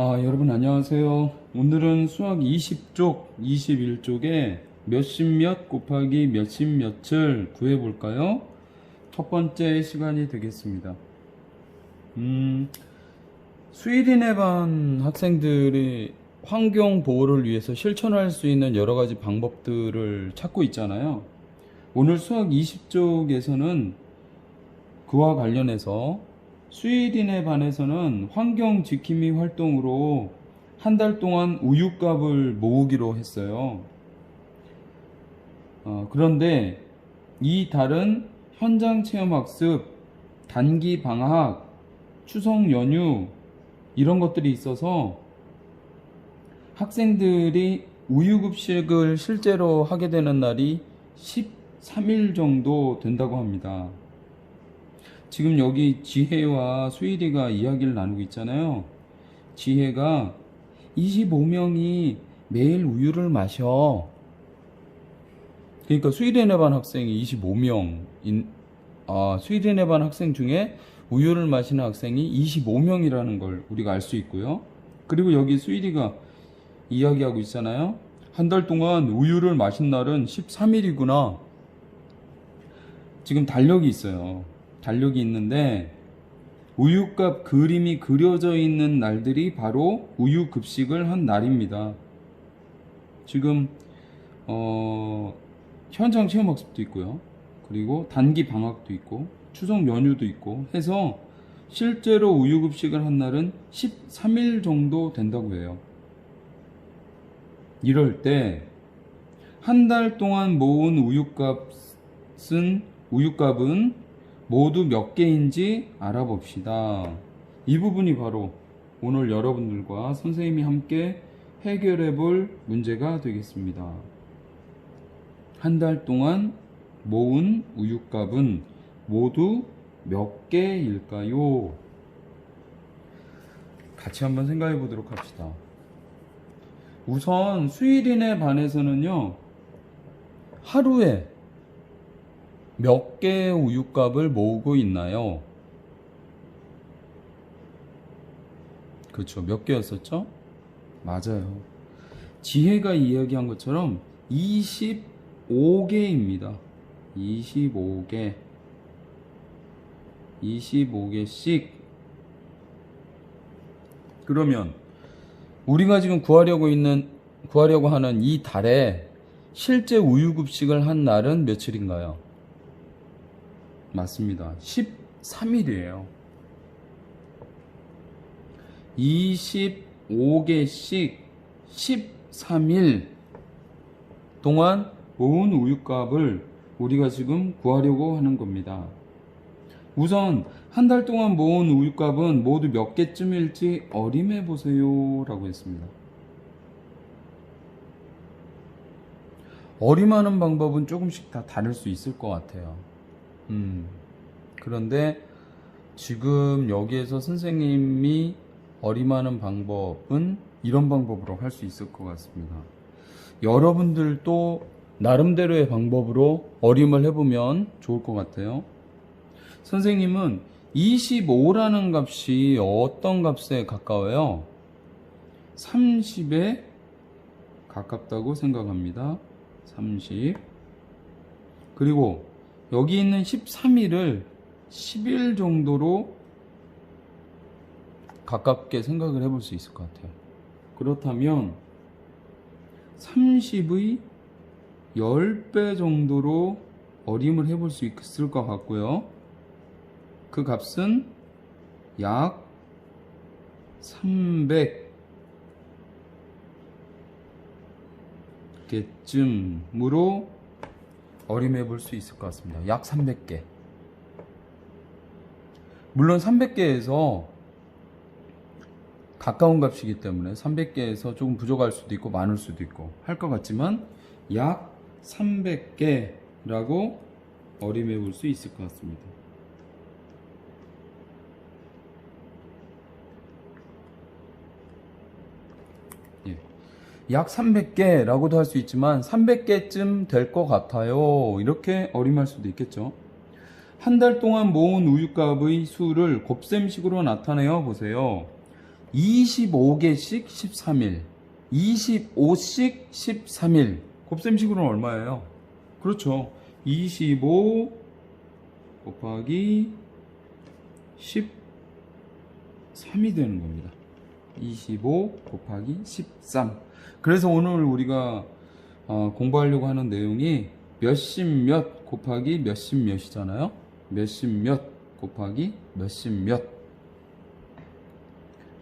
아, 여러분 안녕하세요. 오늘은 수학 20쪽, 21쪽에 몇십 몇 곱하기 몇십 몇을 구해 볼까요? 첫 번째 시간이 되겠습니다. 음, 수일인의 반 학생들이 환경 보호를 위해서 실천할 수 있는 여러 가지 방법들을 찾고 있잖아요. 오늘 수학 20쪽에서는 그와 관련해서 수일인의 반에서는 환경 지킴이 활동으로 한 달 동안 우유값을 모으기로 했어요. 어, 그런데 이 달은 현장 체험 학습, 단기 방학, 추석 연휴 이런 것들이 있어서 학생들이 우유급식을 실제로 하게 되는 날이 13일 정도 된다고 합니다. 지금 여기 지혜와 수일이가 이야기를 나누고 있잖아요. 지혜가 25명이 매일 우유를 마셔. 그러니까 수일인의 반 학생이 25명, 인, 아, 수일인의 반 학생 중에 우유를 마시는 학생이 25명이라는 걸 우리가 알 수 있고요. 그리고 여기 수일이가 이야기하고 있잖아요. 한 달 동안 우유를 마신 날은 13일이구나. 지금 달력이 있어요. 달력이 있는데 우유값 그림이 그려져 있는 날들이 바로 우유 급식을 한 날입니다. 지금 어, 현장 체험 학습도 있고요. 그리고 단기 방학도 있고 추석 연휴도 있고 해서 실제로 우유 급식을 한 날은 13일 정도 된다고 해요. 이럴 때 한 달 동안 모은 우유값은 우유값은 모두 몇 개인지 알아봅시다. 이 부분이 바로 오늘 여러분들과 선생님이 함께 해결해 볼 문제가 되겠습니다. 한 달 동안 모은 우유값은 모두 몇 개일까요? 같이 한번 생각해 보도록 합시다. 우선 수일인에 반해서는요, 하루에 몇 개의 우유값을 모으고 있나요? 그렇죠. 몇 개였었죠? 맞아요. 지혜가 이야기한 것처럼 25개입니다. 25개. 25개씩. 그러면 우리가 지금 구하려고 있는 구하려고 하는 이 달에 실제 우유 급식을 한 날은 며칠인가요? 맞습니다. 13일이에요. 25개씩 13일 동안 모은 우유값을 우리가 지금 구하려고 하는 겁니다. 우선 한 달 동안 모은 우유값은 모두 몇 개쯤일지 어림해 보세요 라고 했습니다. 어림하는 방법은 조금씩 다 다를 수 있을 것 같아요. 음, 그런데 지금 여기에서 선생님이 어림하는 방법은 이런 방법으로 할 수 있을 것 같습니다. 여러분들도 나름대로의 방법으로 어림을 해보면 좋을 것 같아요. 선생님은 25라는 값이 어떤 값에 가까워요? 30에 가깝다고 생각합니다. 30. 그리고 여기 있는 13일을 10일 정도로 가깝게 생각을 해볼 수 있을 것 같아요. 그렇다면 30의 10배 정도로 어림을 해볼 수 있을 것 같고요. 그 값은 약 300개쯤으로 어림해 볼 수 있을 것 같습니다. 약 300개. 물론 300개에서 가까운 값이기 때문에 300개에서 조금 부족할 수도 있고 많을 수도 있고 할 것 같지만 약 300개라고 어림해 볼 수 있을 것 같습니다. 약 300개라고도 할 수 있지만 300개쯤 될 것 같아요. 이렇게 어림할 수도 있겠죠. 한 달 동안 모은 우유값의 수를 곱셈식으로 나타내어 보세요. 25개씩 13일, 25씩 13일. 곱셈식으로는 얼마예요? 그렇죠. 25 곱하기 13이 되는 겁니다. 25 곱하기 13. 그래서 오늘 우리가 어, 공부하려고 하는 내용이 몇십 몇 곱하기 몇십 몇이잖아요. 몇십 몇 곱하기 몇십 몇.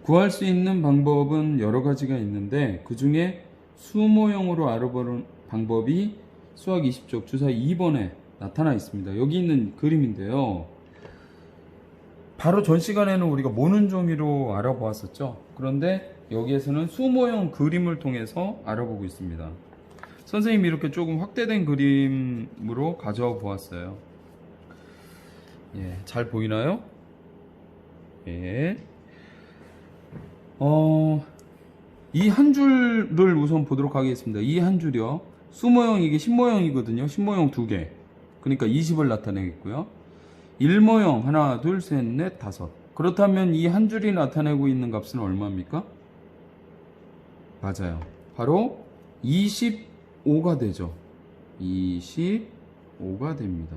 구할 수 있는 방법은 여러 가지가 있는데 그 중에 수모형으로 알아보는 방법이 수학 20쪽 주사 2번에 나타나 있습니다. 여기 있는 그림인데요. 바로 전 시간에는 우리가 모는 종이로 알아보았었죠. 그런데 여기에서는 수모형 그림을 통해서 알아보고 있습니다. 선생님이 이렇게 조금 확대된 그림으로 가져와 보았어요. 예, 잘 보이나요? 예. 어, 이 한 줄을 우선 보도록 하겠습니다. 이 한 줄이요. 수모형 이게 신모형이거든요. 신모형 두 개. 그러니까 20을 나타내겠고요. 일모형 하나, 둘, 셋, 넷, 다섯. 그렇다면 이 한 줄이 나타내고 있는 값은 얼마입니까? 맞아요. 바로 25가 되죠. 25가 됩니다.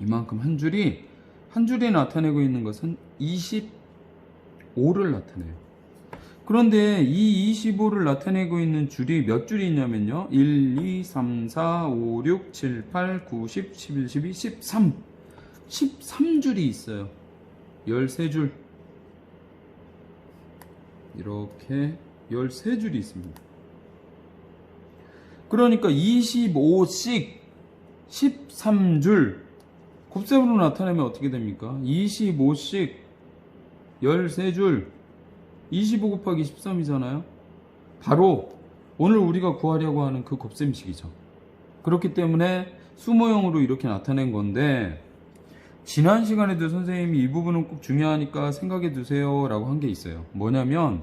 이만큼 한 줄이 한 줄이 나타내고 있는 것은 25를 나타내요. 그런데 이 25를 나타내고 있는 줄이 몇 줄이 있냐면요. 1, 2, 3, 4, 5, 6, 7, 8, 9, 10, 11, 12, 13. 13줄이 있어요. 13줄. 이렇게 13줄이 있습니다. 그러니까 25씩 13줄 곱셈으로 나타내면 어떻게 됩니까? 25씩 13줄 25 곱하기 13이잖아요. 바로 오늘 우리가 구하려고 하는 그 곱셈식이죠. 그렇기 때문에 수모형으로 이렇게 나타낸 건데 지난 시간에도 선생님이 이 부분은 꼭 중요하니까 생각해 두세요 라고 한 게 있어요. 뭐냐면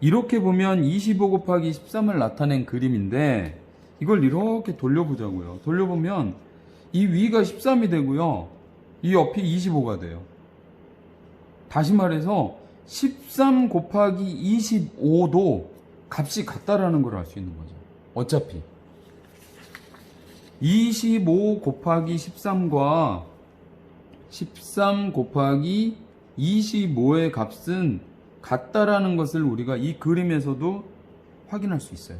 이렇게 보면 25 곱하기 13을 나타낸 그림인데 이걸 이렇게 돌려보자고요. 돌려보면 이 위가 13이 되고요. 이 옆이 25가 돼요. 다시 말해서 13 곱하기 25도 값이 같다라는 걸 알 수 있는 거죠. 어차피 25 곱하기 13과 13 곱하기 25의 값은 같다라는 것을 우리가 이 그림에서도 확인할 수 있어요.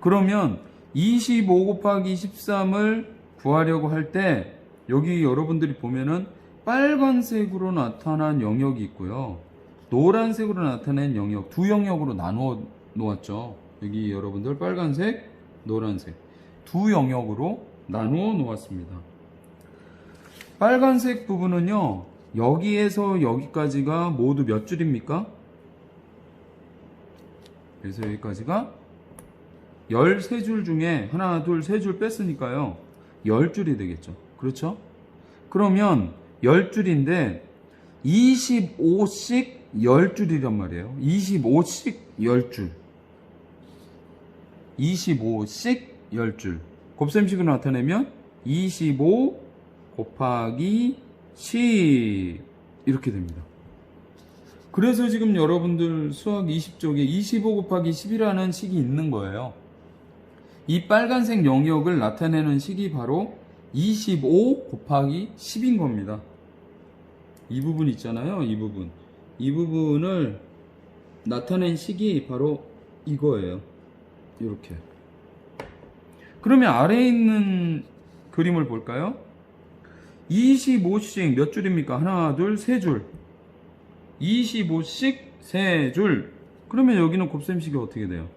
그러면 25 곱하기 13을 구하려고 할 때 여기 여러분들이 보면은 빨간색으로 나타난 영역이 있고요. 노란색으로 나타낸 영역, 두 영역으로 나누어 놓았죠. 여기 여러분들 빨간색, 노란색. 두 영역으로 나누어 놓았습니다. 빨간색 부분은요, 여기에서 여기까지가 모두 몇 줄입니까? 그래서 여기까지가 13줄 중에 하나, 둘, 세 줄 뺐으니까요. 10줄이 되겠죠. 그렇죠? 그러면 10줄인데 25씩 10줄이란 말이에요. 25씩 10줄. 25씩 10줄. 곱셈식으로 나타내면 25 곱하기 10 이렇게 됩니다. 그래서 지금 여러분들 수학 20쪽에 25 곱하기 10이라는 식이 있는 거예요. 이 빨간색 영역을 나타내는 식이 바로 25 곱하기 10인 겁니다. 이 부분 있잖아요. 이 부분. 이 부분을 나타낸 식이 바로 이거예요. 이렇게. 그러면 아래에 있는 그림을 볼까요? 25씩 몇 줄입니까? 하나, 둘, 세 줄. 25씩 세 줄. 그러면 여기는 곱셈식이 어떻게 돼요?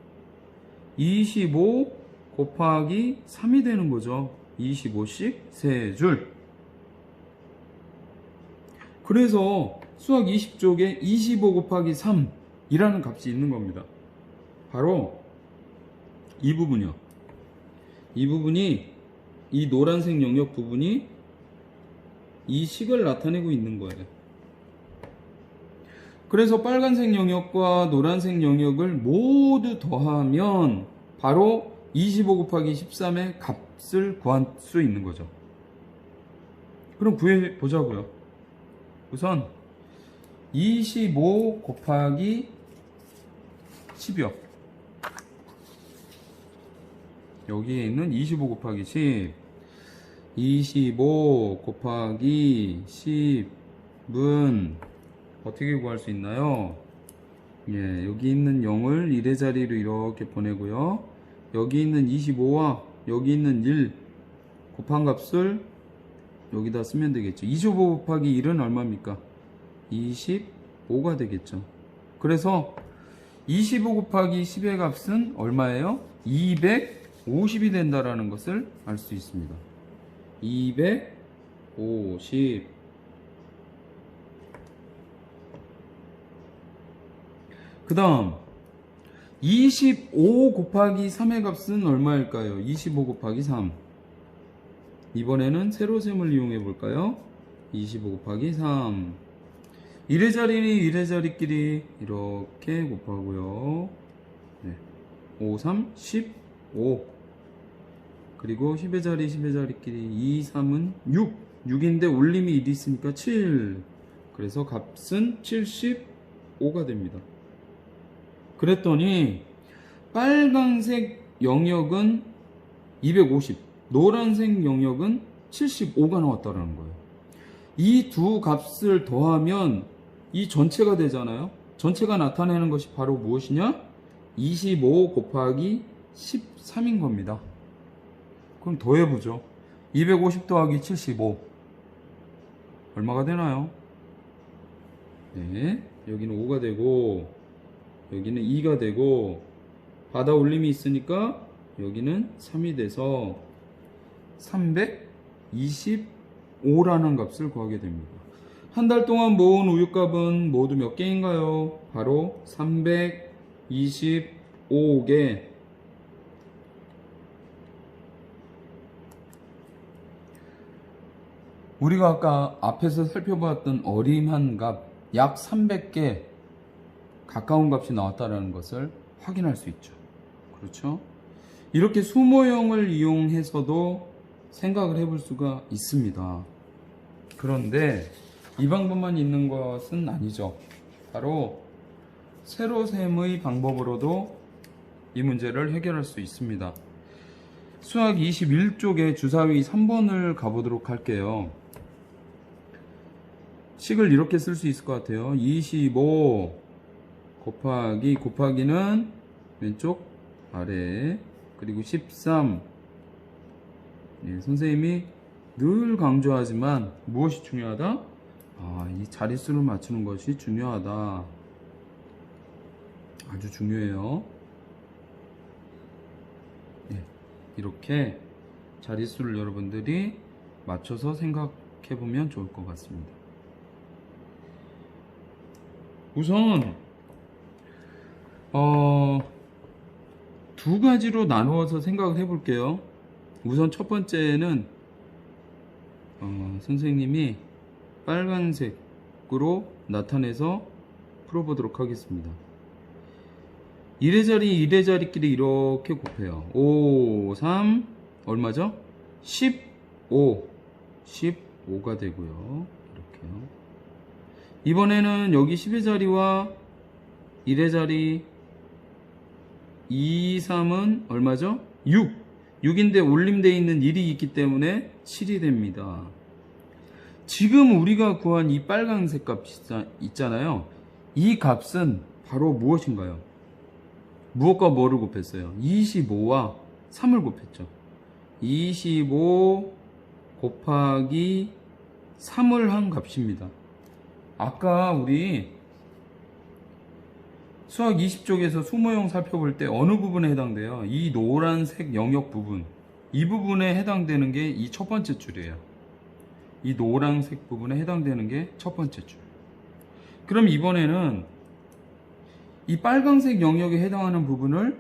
25 곱하기 3이 되는 거죠. 25씩 3줄. 그래서 수학 20쪽에 25 곱하기 3이라는 값이 있는 겁니다. 바로 이 부분이요. 이 부분이 이 노란색 영역 부분이 이 식을 나타내고 있는 거예요. 그래서 빨간색 영역과 노란색 영역을 모두 더하면 바로 25 곱하기 13의 값을 구할 수 있는 거죠. 그럼 구해 보자고요. 우선 25 곱하기 10이요. 여기에 있는 25 곱하기 10. 25 곱하기 10은 어떻게 구할 수 있나요? 예, 여기 있는 0을 1의 자리로 이렇게 보내고요. 여기 있는 25와 여기 있는 1 곱한 값을 여기다 쓰면 되겠죠. 25 곱하기 1은 얼마입니까? 25가 되겠죠. 그래서 25 곱하기 10의 값은 얼마예요? 250이 된다라는 것을 알 수 있습니다. 250 그 다음 25 곱하기 3의 값은 얼마일까요? 25 곱하기 3 이번에는 세로셈을 이용해 볼까요? 25 곱하기 3 1의 자리는 1의 자리끼리 이렇게 곱하고요. 네. 5, 3, 15 그리고 10의 자리 10의 자리끼리 2, 3은 6 6인데 올림이 1 있으니까 7 그래서 값은 75가 됩니다. 그랬더니 빨간색 영역은 250, 노란색 영역은 75가 나왔다는 거예요. 이 두 값을 더하면 이 전체가 되잖아요. 전체가 나타내는 것이 바로 무엇이냐? 25 곱하기 13인 겁니다. 그럼 더해보죠. 250 더하기 75. 얼마가 되나요? 네, 여기는 5가 되고, 여기는 2가 되고 바다 올림이 있으니까 여기는 3이 돼서 325라는 값을 구하게 됩니다. 한 달 동안 모은 우유값은 모두 몇 개인가요? 바로 325개. 우리가 아까 앞에서 살펴봤던 어림한 값, 약 300개 가까운 값이 나왔다는 것을 확인할 수 있죠. 그렇죠? 이렇게 수모형을 이용해서도 생각을 해볼 수가 있습니다. 그런데 이 방법만 있는 것은 아니죠. 바로 세로셈의 방법으로도 이 문제를 해결할 수 있습니다. 수학 21쪽에 주사위 3번을 가보도록 할게요. 식을 이렇게 쓸 수 있을 것 같아요. 25 곱하기 곱하기는 왼쪽 아래 그리고 13 예, 선생님이 늘 강조하지만 무엇이 중요하다? 아, 이 자릿수를 맞추는 것이 중요하다. 아주 중요해요. 예, 이렇게 자릿수를 여러분들이 맞춰서 생각해 보면 좋을 것 같습니다. 우선 어, 두 가지로 나누어서 생각을 해볼게요. 우선 첫 번째는 어, 선생님이 빨간색으로 나타내서 풀어보도록 하겠습니다. 1의 자리, 1의 자리끼리 이렇게 곱해요. 5, 3, 얼마죠? 15. 15가 되고요. 이렇게요. 이번에는 여기 10의 자리와 1의 자리, 2, 3은 얼마죠? 6. 6인데 올림되어 있는 1이 있기 때문에 7이 됩니다. 지금 우리가 구한 이 빨간색 값 있잖아요. 이 값은 바로 무엇인가요? 무엇과 뭐를 곱했어요? 25와 3을 곱했죠. 25 곱하기 3을 한 값입니다. 아까 우리 수학 20쪽에서 수모형 살펴볼 때 어느 부분에 해당돼요? 이 노란색 영역 부분. 이 부분에 해당되는 게 이 첫 번째 줄이에요. 이 노란색 부분에 해당되는 게 첫 번째 줄. 그럼 이번에는 이 빨간색 영역에 해당하는 부분을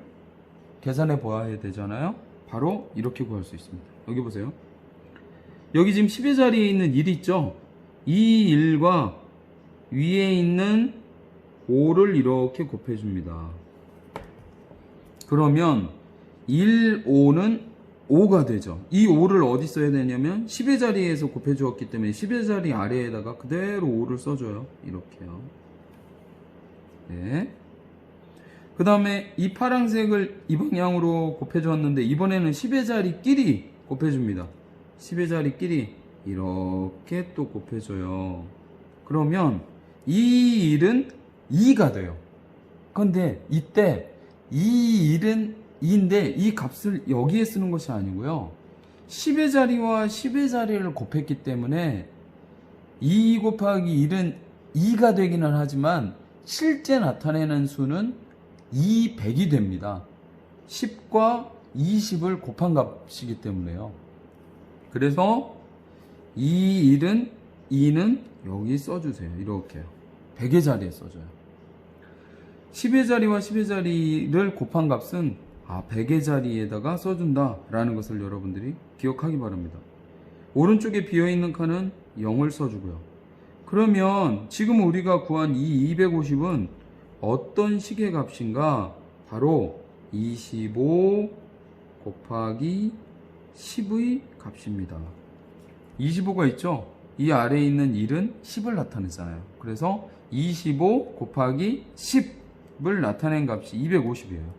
계산해 보아야 되잖아요. 바로 이렇게 구할 수 있습니다. 여기 보세요. 여기 지금 10의 자리에 있는 1이 있죠? 이 1과 위에 있는 5를 이렇게 곱해줍니다. 그러면 1, 5는 5가 되죠. 이 5를 어디 써야 되냐면 10의 자리에서 곱해 주었기 때문에 10의 자리 아래에다가 그대로 5를 써줘요. 이렇게요. 네. 그 다음에 이 파란색을 이 방향으로 곱해 주었는데 이번에는 10의 자리끼리 곱해 줍니다. 10의 자리끼리 이렇게 또 곱해 줘요. 그러면 이 일은 2가 돼요. 근데 이때 이 일은 2인데 이 값을 여기에 쓰는 것이 아니고요. 10의 자리와 10의 자리를 곱했기 때문에 2 곱하기 1은 2가 되기는 하지만 실제 나타내는 수는 2, 100이 됩니다. 10과 20을 곱한 값이기 때문에요. 그래서 이 1은 2는 여기 써주세요. 이렇게요. 100의 자리에 써줘요. 10의 자리와 10의 자리를 곱한 값은 아 100의 자리에다가 써준다 라는 것을 여러분들이 기억하기 바랍니다. 오른쪽에 비어있는 칸은 0을 써주고요. 그러면 지금 우리가 구한 이 250은 어떤 식의 값인가? 바로 25 곱하기 10의 값입니다. 25가 있죠? 이 아래에 있는 1은 10을 나타내잖아요. 그래서 25 곱하기 10 을 나타낸 값이 250이에요.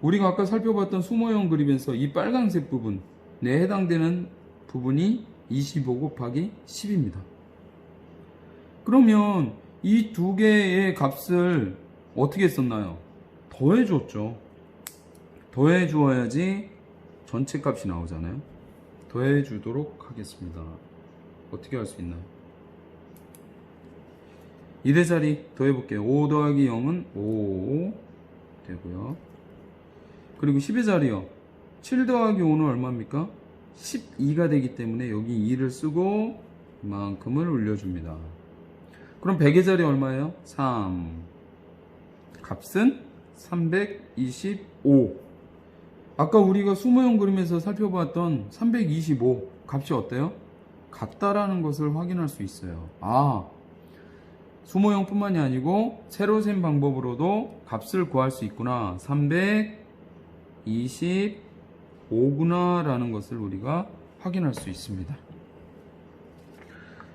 우리가 아까 살펴봤던 수모형 그림에서 이 빨간색 부분에 해당되는 부분이 25 곱하기 10입니다. 그러면 이 두 개의 값을 어떻게 썼나요? 더해 줬죠. 더해 주어야지 전체 값이 나오잖아요. 더해 주도록 하겠습니다. 어떻게 할 수 있나요? 1의 자리 더해 볼게요. 5 더하기 0은 5 되고요. 그리고 10의 자리요. 7 더하기 5는 얼마입니까? 12가 되기 때문에 여기 2를 쓰고 이만큼을 올려줍니다. 그럼 100의 자리 얼마예요? 3. 값은 325. 아까 우리가 수모형 그림에서 살펴봤던 325 값이 어때요? 같다라는 것을 확인할 수 있어요. 아, 수모형뿐만이 아니고 새로 센 방법으로도 값을 구할 수 있구나. 325구나 라는 것을 우리가 확인할 수 있습니다.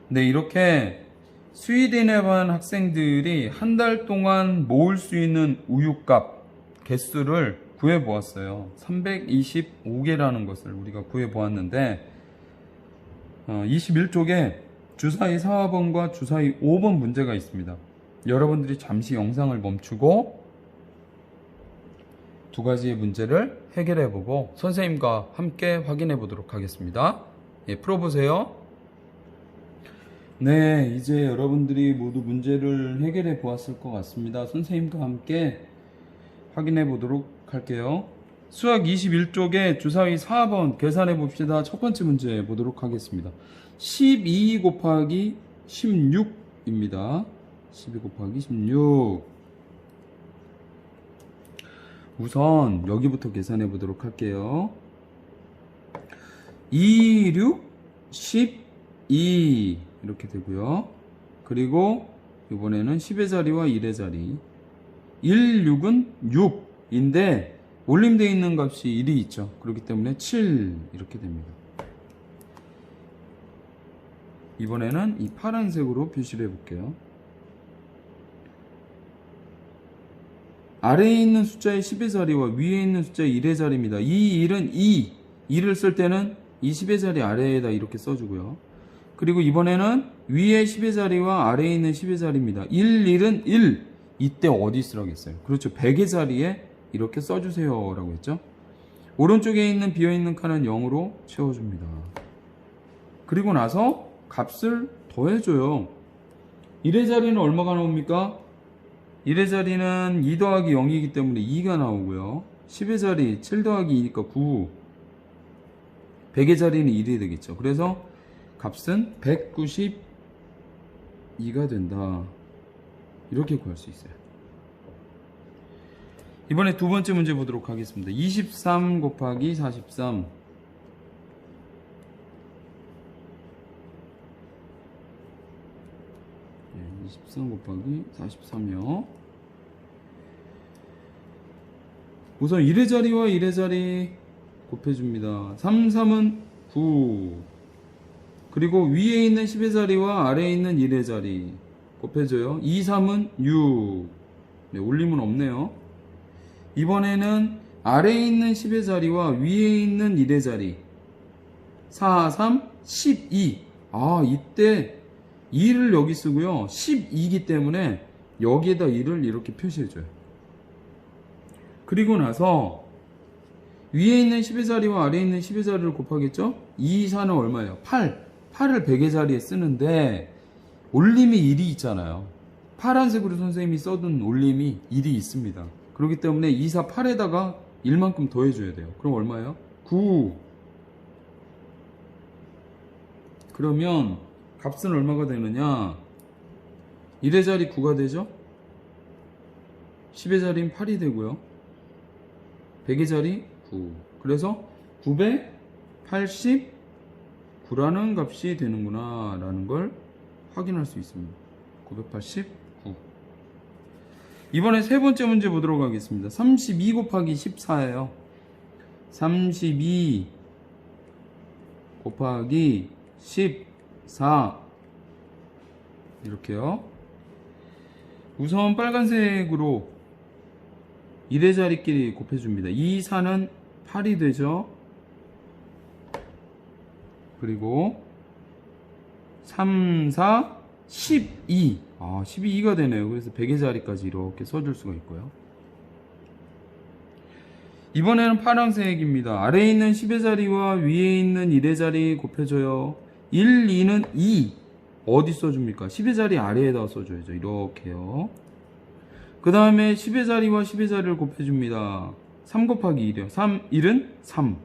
네, 이렇게 스위덴에 간 학생들이 한 달 동안 모을 수 있는 우유값 개수를 구해 보았어요. 325개라는 것을 우리가 구해 보았는데, 어, 21쪽에 주사위 4번과 주사위 5번 문제가 있습니다. 여러분들이 잠시 영상을 멈추고 두 가지의 문제를 해결해 보고 선생님과 함께 확인해 보도록 하겠습니다. 예, 풀어보세요. 네, 이제 여러분들이 모두 문제를 해결해 보았을 것 같습니다. 선생님과 함께 확인해 보도록 할게요. 수학 21쪽에 주사위 4번 계산해 봅시다. 첫 번째 문제 보도록 하겠습니다. 12 곱하기 16입니다. 12 곱하기 16. 우선 여기부터 계산해 보도록 할게요. 2, 6, 12 이렇게 되고요. 그리고 이번에는 10의 자리와 1의 자리 1, 6은 6인데 올림되어 있는 값이 1이 있죠. 그렇기 때문에 7 이렇게 됩니다. 이번에는 이 파란색으로 표시를 해볼게요. 아래에 있는 숫자의 10의 자리와 위에 있는 숫자의 1의 자리입니다. 이 1은 2, 2를 쓸 때는 이 10의 자리 아래에다 이렇게 써주고요. 그리고 이번에는 위에 10의 자리와 아래에 있는 10의 자리입니다. 1, 1은 1. 이때 어디 쓰라겠어요? 그렇죠. 100의 자리에 이렇게 써주세요. 라고 했죠. 오른쪽에 있는 비어있는 칸은 0으로 채워줍니다. 그리고 나서 값을 더해줘요. 1의 자리는 얼마가 나옵니까? 1의 자리는 2 더하기 0이기 때문에 2가 나오고요. 10의 자리 7 더하기 2니까 9. 100의 자리는 1이 되겠죠. 그래서 값은 192가 된다. 이렇게 구할 수 있어요. 이번에 두 번째 문제 보도록 하겠습니다. 23 곱하기 43. 예, 23 곱하기 43이요. 우선 1의 자리와 1의 자리 곱해줍니다. 3, 3은 9. 그리고 위에 있는 10의 자리와 아래에 있는 1의 자리 곱해줘요. 2, 3은 6. 네, 올림은 없네요. 이번에는 아래에 있는 10의 자리와 위에 있는 1의 자리 4, 3, 12. 아, 이때 2를 여기 쓰고요. 12이기 때문에 여기에다 2를 이렇게 표시해줘요. 그리고 나서 위에 있는 10의 자리와 아래에 있는 10의 자리를 곱하겠죠? 2, 4는 얼마예요? 8. 8을 100의 자리에 쓰는데 올림이 1이 있잖아요. 파란색으로 선생님이 써둔 올림이 1이 있습니다. 그렇기 때문에 2, 4, 8에다가 1만큼 더해줘야 돼요. 그럼 얼마예요? 9. 그러면 값은 얼마가 되느냐? 1의 자리 9가 되죠? 10의 자리는 8이 되고요. 100의 자리 9. 그래서 989라는 값이 되는구나 라는 걸 확인할 수 있습니다. 989. 이번에 세 번째 문제 보도록 하겠습니다. 32 곱하기 14예요. 32 곱하기 14 이렇게요. 우선 빨간색으로 1의 자리끼리 곱해줍니다. 2, 4는 8이 되죠. 그리고 3, 4, 12. 아, 12가 되네요. 그래서 100의 자리까지 이렇게 써줄 수가 있고요. 이번에는 파란색입니다. 아래에 있는 10의 자리와 위에 있는 1의 자리 곱해줘요. 1, 2는 2. 어디 써줍니까? 10의 자리 아래에다 써줘야죠. 이렇게요. 그 다음에 10의 자리와 10의 자리를 곱해줍니다. 3 곱하기 1이요. 3, 1은 3.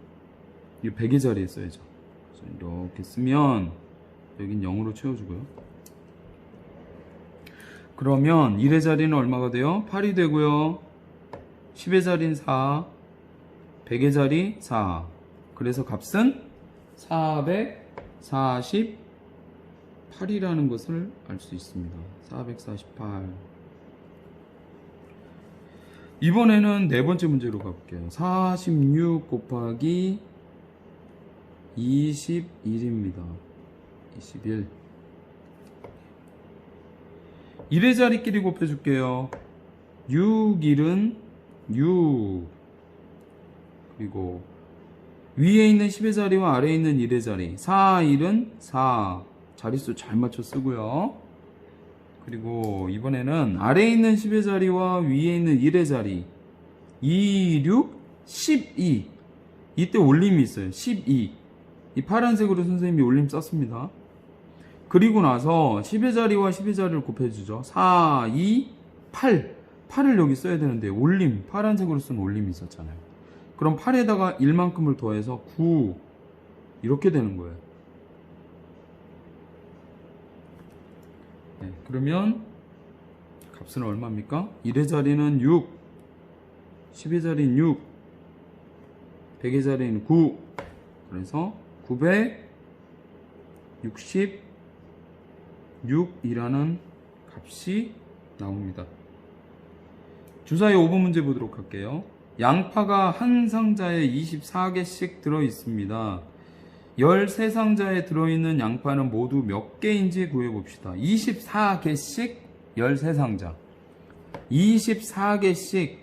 이 100의 자리에 써야죠. 이렇게 쓰면 여긴 0으로 채워주고요. 그러면 1의 자리는 얼마가 돼요? 8이 되고요. 10의 자리는 4. 100의 자리 4. 그래서 값은 448이라는 것을 알 수 있습니다. 448. 이번에는 네 번째 문제로 가볼게요. 46 곱하기 21입니다. 21. 1의 자리끼리 곱해줄게요. 6, 1은 6. 그리고 위에 있는 10의 자리와 아래에 있는 1의 자리. 4, 1은 4. 자릿수 잘 맞춰 쓰고요. 그리고 이번에는 아래에 있는 10의 자리와 위에 있는 1의 자리 2, 6, 12 이때 올림이 있어요 12 이 파란색으로 선생님이 올림 썼습니다 그리고 나서 10의 자리와 10의 자리를 곱해주죠. 4, 2, 8 8을 여기 써야 되는데 올림 파란색으로 쓴 올림이 있었잖아요. 그럼 8에다가 1만큼을 더해서 9 이렇게 되는 거예요. 네, 그러면 값은 얼마입니까? 1의 자리는 6, 10의 자리는 6, 100의 자리는 9. 그래서 966이라는 값이 나옵니다. 주사위 5번 문제 보도록 할게요. 양파가 한 상자에 24개씩 들어 있습니다. 13상자에 들어있는 양파는 모두 몇 개인지 구해봅시다. 24개씩 13상자. 24개씩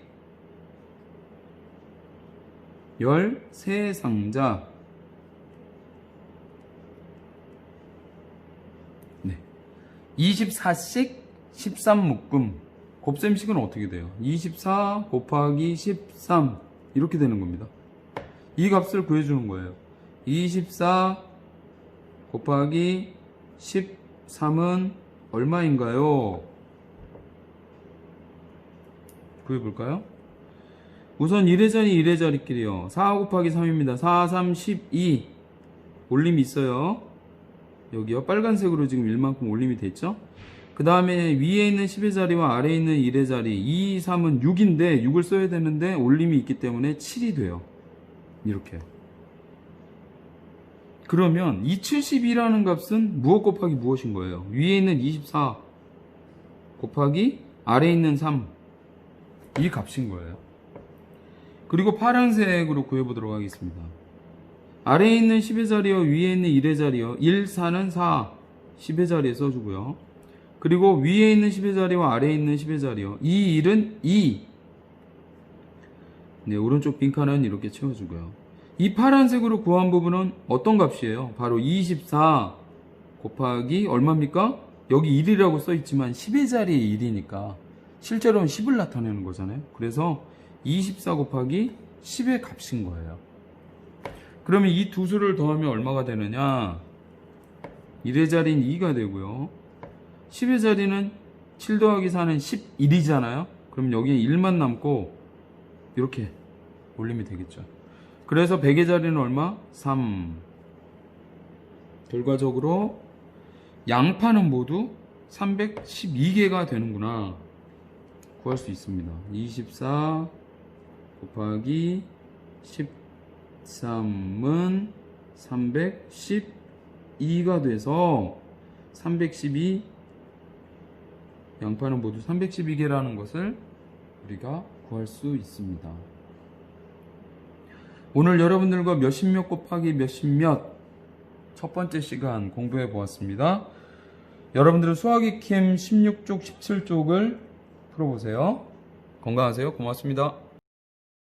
13상자. 네. 24씩 13묶음. 곱셈식은 어떻게 돼요? 24 곱하기 13. 이렇게 되는 겁니다. 이 값을 구해주는 거예요. 24 곱하기 13은 얼마인가요? 구해볼까요? 우선 1의 자리 1의 자리끼리요. 4 곱하기 3입니다. 4, 3, 12 올림이 있어요. 여기요. 빨간색으로 지금 1만큼 올림이 됐죠? 그 다음에 위에 있는 10의 자리와 아래에 있는 1의 자리 2, 3은 6인데 6을 써야 되는데 올림이 있기 때문에 7이 돼요. 이렇게. 그러면 이 72라는 값은 무엇 곱하기 무엇인 거예요? 위에 있는 24 곱하기 아래에 있는 3. 이 값인 거예요. 그리고 파란색으로 구해보도록 하겠습니다. 아래에 있는 10의 자리와 위에 있는 1의 자리요. 1, 4는 4, 10의 자리에 써주고요. 그리고 위에 있는 10의 자리와 아래에 있는 10의 자리요. 이 1은 2. 네, 오른쪽 빈칸은 이렇게 채워주고요. 이 파란색으로 구한 부분은 어떤 값이에요? 바로 24 곱하기 얼마입니까? 여기 1이라고 써있지만 10의 자리에 1이니까 실제로는 10을 나타내는 거잖아요. 그래서 24 곱하기 10의 값인 거예요. 그러면 이 두 수를 더하면 얼마가 되느냐? 1의 자리는 2가 되고요. 10의 자리는 7 더하기 4는 11이잖아요. 그럼 여기에 1만 남고 이렇게 올리면 되겠죠. 그래서 100의 자리는 얼마? 3. 결과적으로 양파는 모두 312개가 되는구나. 구할 수 있습니다. 24 곱하기 13은 312가 돼서 312 양파는 모두 312개라는 것을 우리가 구할 수 있습니다. 오늘 여러분들과 몇십 몇 곱하기 몇십 몇 첫 번째 시간 공부해 보았습니다. 여러분들은 수학의 캠 16쪽, 17쪽을 풀어보세요. 건강하세요. 고맙습니다.